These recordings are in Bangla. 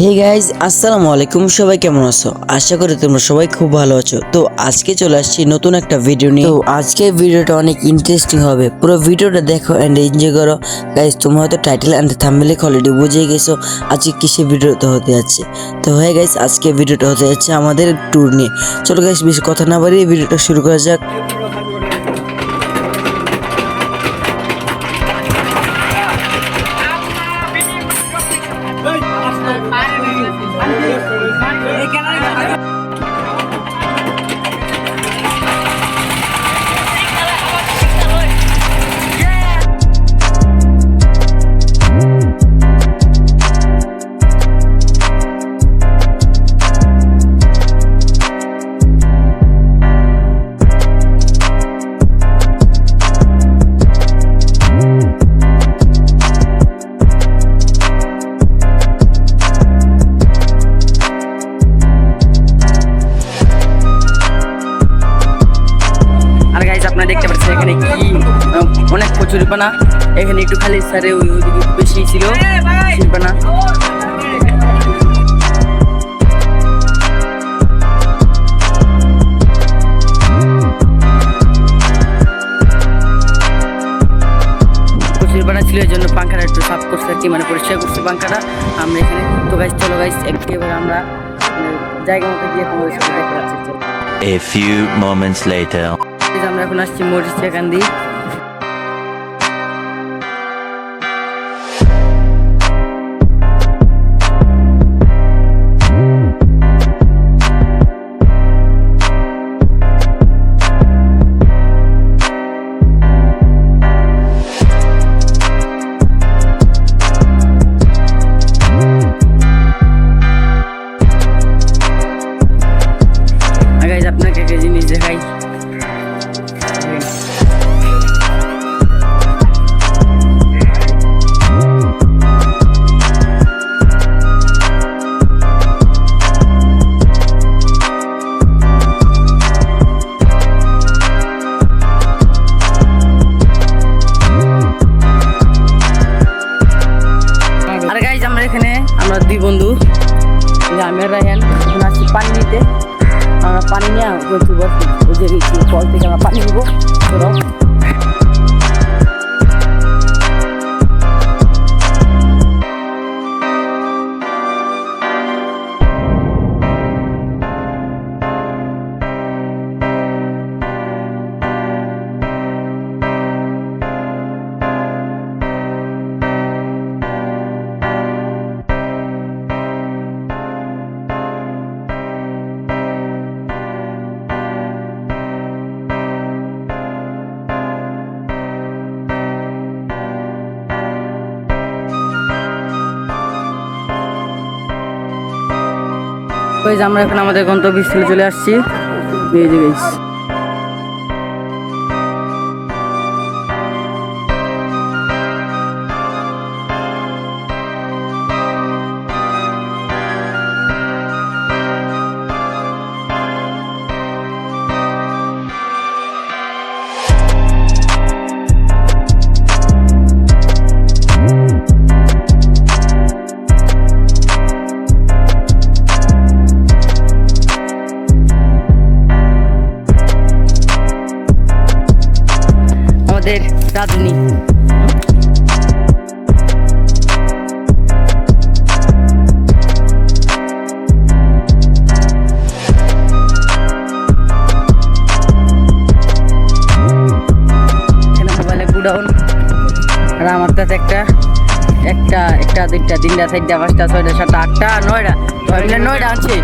হে গাইজ আসসালামু আলাইকুম। সবাই কেমন আছো? আশা করি তোমরা সবাই খুব ভালো আছো। তো আজকে চলে আসছি নতুন একটা ভিডিও নিয়ে। তো আজকের ভিডিওটা অনেক ইন্টারেস্টিং হবে। পুরো ভিডিওটা দেখো এন্ড এনজয় করো। গাইজ তোমরা হয়তো টাইটেল এন্ড থাম্বনেলে অলরেডি বুঝে গেছো আজকে কিসে ভিডিওটা হতে যাচ্ছে। তো হ্যাঁ গাইজ আজকে ভিডিওটা হতে যাচ্ছে আমাদের ট্যুর নিয়ে। চলো গাইজ বেশি কথা না বাড়িয়ে ভিডিওটা শুরু করা যাক। আপনারা দেখতে পাচ্ছেন এখানে কি? অনেক কচুরিপানা এখানে একটু খালি স্যারে বেশি ছিল। কচুরিপানা ছিল এই জন্য পাঙ্খাটা একটু সাফ করছে আর কি মানে পরিষ্কার করছে পাঙ্খাটা আমরা এখানে, তো চলো আমরা জায়গা মতো গিয়ে তোমাদের সাথে A few moments later. আমরা এখন আসছি মরিচিয়া এখানে আমরা দুই বন্ধু গ্রামের রাহেন আসছি পানি নিতে। আমরা পানি নিয়ে বলছি গেছি কল থেকে আমরা পানি নিবো। ওই যে আমরা এখন আমাদের গন্তব্যস্থলে চলে আসছি। আমাদের রাধুনি। গুডাউন আর আমার কাছে একটা একটা একটা দুইটা তিনটা চারটা পাঁচটা ছয়টা সাতটা আটটা নয়টা। নয়টা আনছে।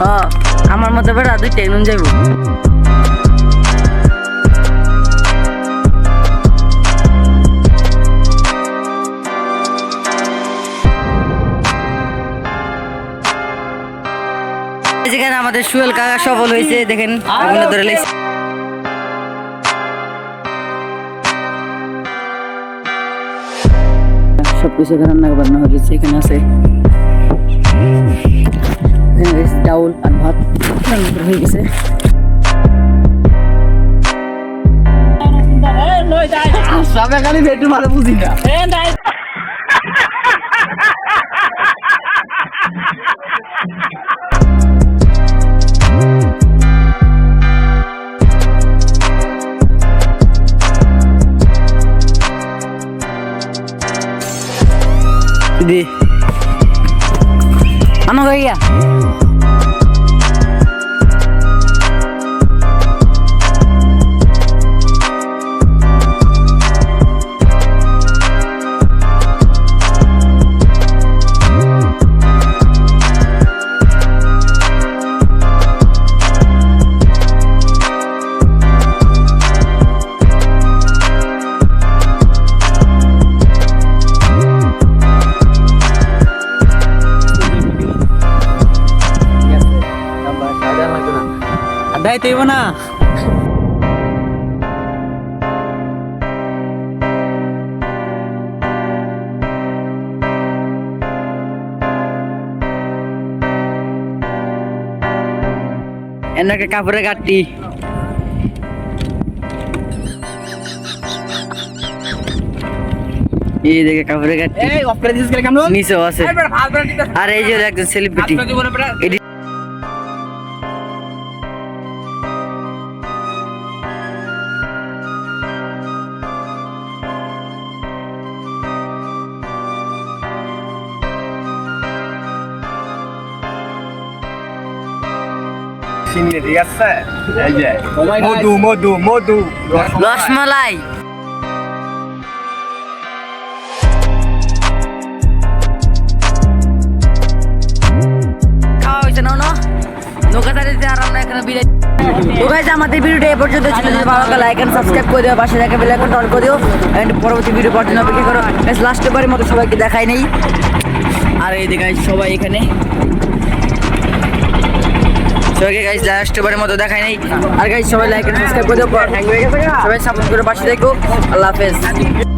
হ্যাঁ আমার মতো বেড়া দুইটা নুন যাইব। যেখানে আমাদের সুয়েল কাকা সফল হয়েছে দেখেন আগুনে ধরে লেগেছে। সব কিছু এখানে রান্না বান্না হয়ে গেছে এখানে আছে ডাউল আর ভাত। রান্না হয়ে গেছে। সবে খালি একটু ভালো বুঝি না। দিদি আমার ভাইয়া এনে কাপড়ে কাপড়ের এই দেখে কাপড়ে কেমন? নিচেও আছে। আর এই যে একজন সেলিব্রিটি ঠিক আছে? মধু মধু মধু। রসমালাই। আমাদের ভিডিওটা এ পর্যন্ত ছিল। যদি ভালো লাগে লাইক এন্ড সাবস্ক্রাইব করে দিও, পাশে দেখা বেল আইকন অন করে দিও। এন্ড পরবর্তী ভিডিও জন্য অপেক্ষা করো। লাস্টে বারের মতো সবাইকে দেখাই নেই। আর এই গাইজ সবাই এখানে। সবাইকে গাইজ লাস্ট বারের মতো দেখাই নাই। আর গাইজ সবাই লাইক এন্ড সাবস্ক্রাইব করে দেবো সবাই সাপোর্ট করে পাশে দেখো আল্লাহ হাফেজ।